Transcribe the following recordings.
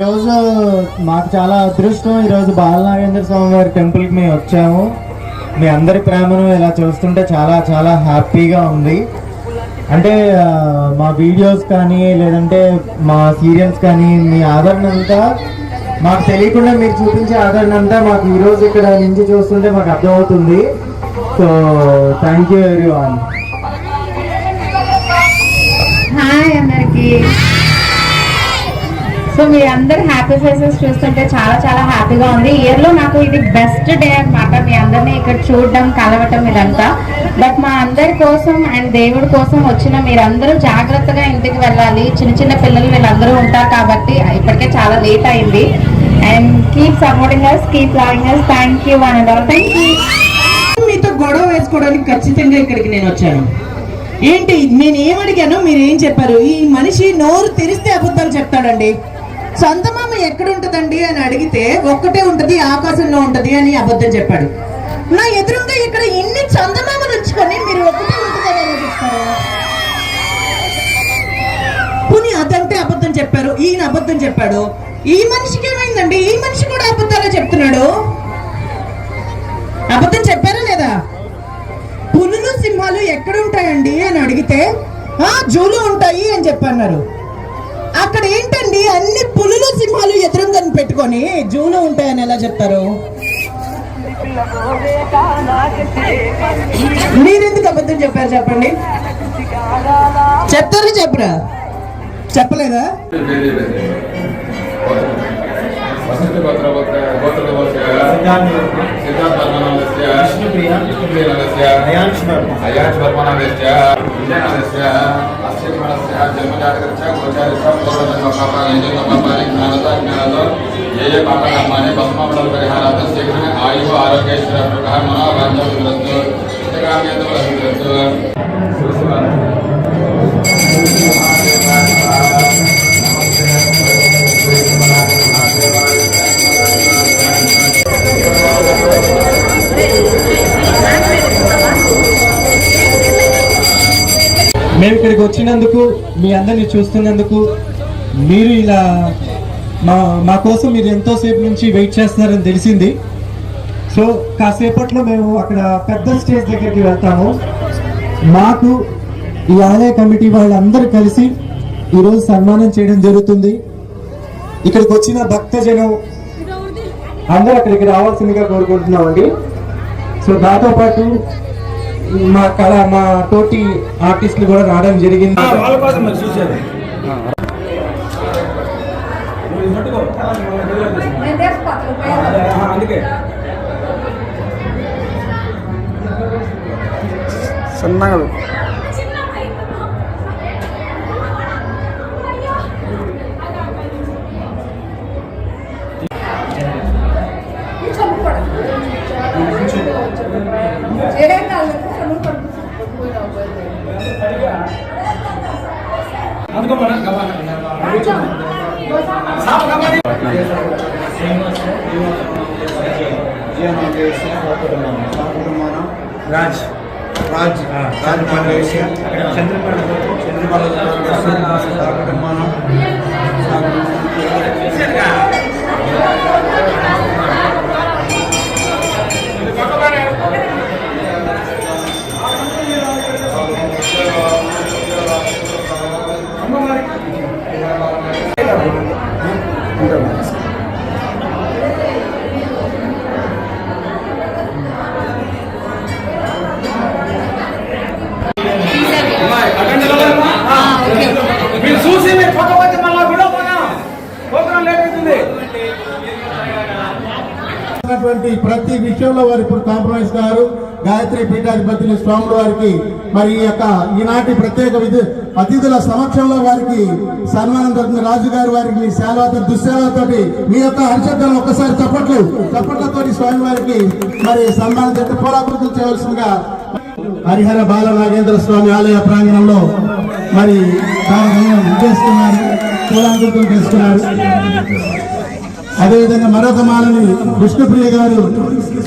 ఈరోజు మాకు చాలా అదృష్టం. ఈరోజు బాలనాగేంద్ర స్వామి వారి టెంపుల్కి మేము వచ్చాము. మీ అందరి ప్రేమను ఇలా చూస్తుంటే చాలా చాలా హ్యాపీగా ఉంది. అంటే మా వీడియోస్ కానీ లేదంటే మా సీరియల్స్ కానీ మీ ఆదరణ అంతా మాకు తెలియకుండా మీరు చూపించే ఆదరణ అంతా మాకు ఈరోజు ఇక్కడ నుంచి చూస్తుంటే మాకు అర్థమవుతుంది. So thank you everyone hi so మీ అందరు హ్యాపీ ఫేసెస్ చూస్తుంటే చాలా చాలా హ్యాపీగా ఉంది. ఇయర్లో నాకు ఇది బెస్ట్ డే అన్నమాట. మీ అందరినీ ఇక్కడ చూడడం కలవటం ఇదంతా. బట్ మా అందరి కోసం అండ్ దేవుడి కోసం వచ్చిన మీరందరూ జాగ్రత్తగా ఇంటికి వెళ్ళాలి. చిన్న చిన్న పిల్లలు వీళ్ళందరూ ఉంటారు కాబట్టి ఇప్పటికే చాలా లేట్ అయింది. And keep supporting us keep loving us thank you one and all thank you మీతో గొడవ వేసుకోవడానికి ఖచ్చితంగా ఇక్కడికి నేను వచ్చాను. ఏంటి? నేను ఏమడిగాను మీరు ఏం చెప్పారు? ఈ మనిషి నోరు తెరిస్తే అబద్ధాలు చెప్తాడండి. చందమామ ఎక్కడుంటదండి అని అడిగితే ఒక్కటే ఉంటది ఆకాశంలో ఉంటది అని అబద్ధం చెప్పాడు. నా ఎదురుగా ఇక్కడ ఇన్ని చందమామలు ఉంచుకొని మీరు ఒక్కటే ఉంటుందని ఎలా పుని అదంటే అబద్ధం చెప్పారు ఈయన అబద్ధం చెప్పాడు. ఈ మనిషికి ఏమైందండి? ఈ మనిషి కూడా అబద్ధాలే చెప్తున్నాడు. అబద్ధం చెప్పారా లేదా? పులులు సింహాలు ఎక్కడ ఉంటాయండి అని అడిగితే జూలు ఉంటాయి అని చెప్పన్నారు. అక్కడ ఏంటండి? అన్ని పులులు సింహాలు ఎదురుగా పెట్టుకొని జూలో ఉంటాయని ఎలా చెప్తారు? మీరెందుకు అబద్ధం చెప్పారు చెప్పండి? చెప్తారా చెప్పరా? చెప్పలేదా? वसन्तपत्रवत्र गोत्रवस्य सिद्धार्थवर्मनामस्य विष्णुप्रिया विष्णुप्रियनस्य మీ అందరిని చూస్తున్నందుకు మీరు ఇలా మా మా కోసం మీరు ఎంతోసేపు నుంచి వెయిట్ చేస్తున్నారని తెలిసింది. సో కాసేపట్లో మేము అక్కడ పెద్ద స్టేజ్ దగ్గరికి వెళ్తాము. మాకు ఈ ఆలయ కమిటీ వాళ్ళందరూ కలిసి ఈరోజు సన్మానం చేయడం జరుగుతుంది. ఇక్కడికి వచ్చిన భక్తజనం అందరూ అక్కడికి రావాల్సిందిగా కోరుకుంటున్నామండి. సో దాంతో పాటు మా కళ మా తోటి ఆర్టిస్టులు కూడా రావడం జరిగింది. రాజ్ రాజ్ రాజ్ మలేషియా చంద్రపడ చంద్రపడ కుటుంబానం మీరు ఉన్నటువంటి ప్రతి విషయంలో వారు ఇప్పుడు కాంప్రమైజ్ కారు గాయత్రి పీఠాధిపతులు స్వాముల వారికి మరి ఈ యొక్క ఈనాటి ప్రత్యేక విధి అతిథుల సమక్షంలో వారికి సన్మానం జరుగుతుంది. రాజు గారు వారికి మీ సేవతో దుశ్సేవతోటి మీ యొక్క హర్షద్దం ఒక్కసారి చప్పట్లు చప్పట్లతో స్వామి వారికి మరి సన్మానం చేస్తే పూలాకృతులు చేయవలసిందిగా హరిహర బాల నాగేంద్ర స్వామి ఆలయ ప్రాంగణంలో మరి చేస్తున్నారు పూలాకృతులు చేస్తున్నారు అదేవిధంగా మరొక మాలని విష్ణుప్రియ గారు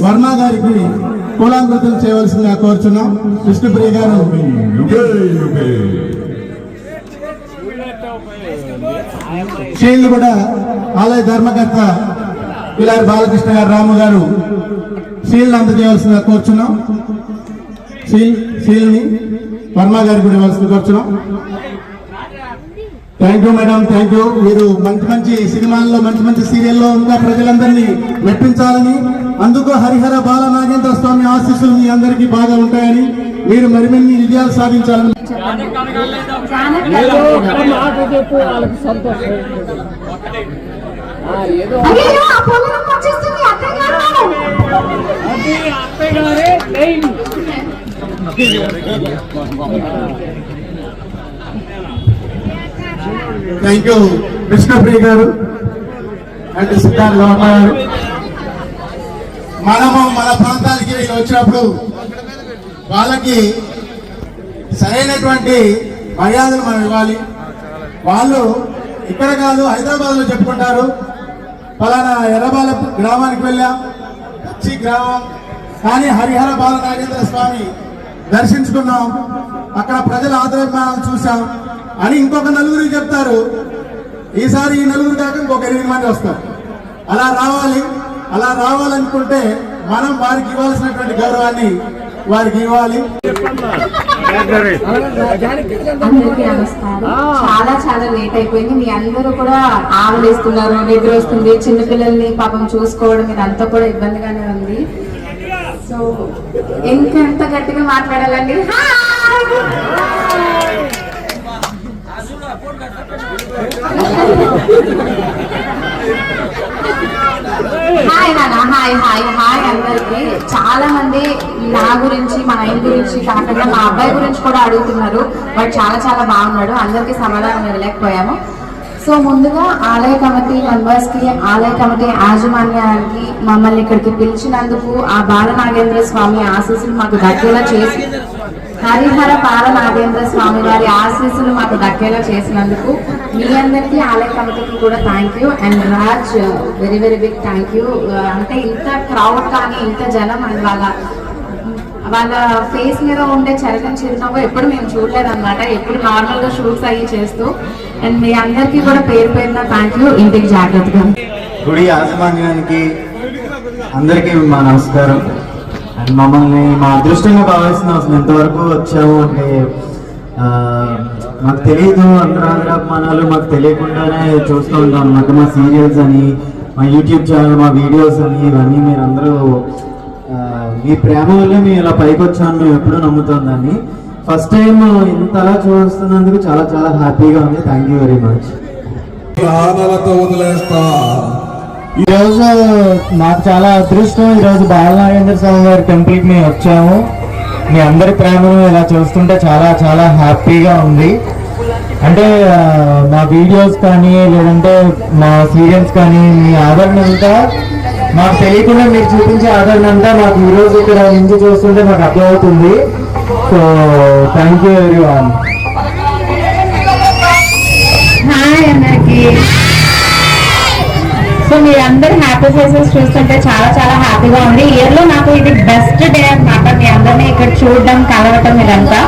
వర్మ గారికి కూలాంకృతం చేయవలసిందిగా కోరుచున్నాం. విష్ణుప్రియ గారు. షీల్డ్ కూడా ఆలయ ధర్మకర్త పిల్లారి బాలకృష్ణ గారు రాము గారు సీల్ని అందజేయవలసిందిగా కోరుచున్నాం. సీల్ సీల్ని వర్మ గారికి కూడా ఇవ్వాల్సింది కోరుచున్నాం. Thank you madam thank you మీరు మంచి మంచి సినిమాల్లో మంచి మంచి సీరియల్లో ఇంకా ప్రజలందరినీ మెప్పించాలని అందుకు హరిహర బాల నాగేంద్ర స్వామి ఆశీస్సులు మీ అందరికీ బాగా ఉంటాయని మీరు మరిన్ని విజయాలు సాధించాలని ఆ పొలం వచ్చేస్తుంది అత్తయ్య గారు థ్యాంక్ యూ కృష్ణప్రియ గారు అండ్ సిద్ధార్థ వర్మ గారు మనము మన ప్రాంతానికి వచ్చినప్పుడు వాళ్ళకి సరైనటువంటి మర్యాదలు మనం ఇవ్వాలి. వాళ్ళు ఇక్కడ కాదు హైదరాబాద్లో చెప్పుకుంటారు. ఫలానా ఎర్రబాల గ్రామానికి వెళ్ళాం పచ్చి గ్రామం కానీ హరిహర బాల నాగేంద్ర స్వామి దర్శించుకున్నాం. అక్కడ ప్రజల ఆదరణ చూసాం అని ఇంకొక నలుగురికి చెప్తారు. ఈసారి ఈ నలుగురు కాక ఇంకొక ఎనిమిది మంది వస్తారు. అలా రావాలి. అలా రావాలనుకుంటే మనం వారికి ఇవ్వాల్సినటువంటి గౌరవాన్ని వారికి ఇవ్వాలి. అందరికీ నమస్కారం చాలా చాలా లేట్ అయిపోయింది. మీ అందరూ కూడా ఆవలిస్తున్నారు నిద్ర వస్తుంది చిన్నపిల్లల్ని పాపం చూసుకోవడం ఇదంతా కూడా ఇబ్బందిగానే ఉంది. సో ఇంకెంత గట్టిగా మాట్లాడాలండి? హాయ్! నాన్న హాయ్ హాయ్ హాయ్ అందరికి. చాలా మంది నా గురించి మా ఆయన గురించి కాకుండా మా అబ్బాయి గురించి కూడా అడుగుతున్నారు. వాడు చాలా చాలా బాగున్నాడు. అందరికీ సమాధానం ఇవ్వలేకపోయాము. సో ముందుగా ఆలయ కమిటీ మెంబర్స్కి ఆలయ కమిటీ యాజమాన్యానికి మమ్మల్ని ఇక్కడికి పిలిచినందుకు ఆ బాల నాగేంద్ర స్వామి ఆశీస్సులు మాకు దక్కేలా చేసి హరిహర బాల నాగేంద్ర స్వామి వారి ఆశీస్సులు మాకు దక్కేలా చేసినందుకు మీ అందరికీ ఆలయ కమిటీకి కూడా thank you and Raj very very big thank you అంటే ఇంత క్రౌడ్ కానీ ఇంత జనం అండ్ వాళ్ళ వాళ్ళ ఫేస్ మీద ఉండే చరకం చిరునవ్వు ఎప్పుడు మేము చూడలేదు అనమాట ఎప్పుడు నార్మల్గా షూట్స్ అయ్యి చేస్తూ. అండ్ మీ అందరికీ కూడా పేరు పేరున థ్యాంక్ యూ ఇంటికి జాగ్రత్తగా. గుడి యాజమాన్యానికి అందరికీ మా నమస్కారం. అండ్ మమ్మల్ని మా అదృష్టంగా భావిస్తున్నాం అసలు ఎంతవరకు వచ్చావు అంటే మాకు తెలియదు అందరూ మాకు తెలియకుండానే చూస్తూ ఉంటాం అన్నమాట మా సీరియల్స్ అని మా యూట్యూబ్ ఛానల్ మా వీడియోస్ అని ఇవన్నీ మీరు అందరూ మీ ప్రేమ వల్లే మేము ఇలా పైకి వచ్చాను మేము ఎప్పుడూ నమ్ముతాం దాన్ని. ఫస్ట్ టైం ఇంతలా చూస్తున్నందుకు చాలా చాలా హ్యాపీగా ఉంది. థ్యాంక్ యూ వెరీ మచ్ వదిలేస్తా. ఈరోజు నాకు చాలా అదృష్టం. ఈరోజు బాలనాగేంద్ర స్వామి గారి టెంపుల్కి మేము వచ్చాము. మీ అందరి ప్రేమను ఇలా చూస్తుంటే చాలా చాలా హ్యాపీగా ఉంది. అంటే మా వీడియోస్ కానీ లేదంటే మా సీరియల్స్ కానీ మీ ఆదరణ అంతా మాకు తెలియకుండా మీరు చూపించే ఆదరణ అంతా మాకు ఈరోజు ఇక్కడ నుంచి చూస్తుంటే మాకు అర్థమవుతుంది. So thank you everyone hi so మీరు అందరు హ్యాపీ ఫేసెస్ చూస్తుంటే చాలా చాలా హ్యాపీగా ఉంది. ఇయర్లో నాకు ఇది బెస్ట్ డే అనమాట మీ అందరినీ ఇక్కడ చూడడం కలవటం ఇదంతా.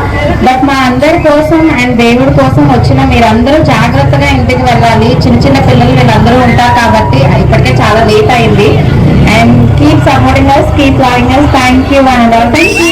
బట్ మా అందరి కోసం అండ్ దేవుడి కోసం వచ్చిన మీరందరూ జాగ్రత్తగా ఇంటికి వెళ్ళాలి. చిన్న చిన్న పిల్లలు వీళ్ళందరూ ఉంటారు కాబట్టి ఇప్పటికే చాలా లేట్ అయింది. And keep supporting us keep loving us thank you and thank you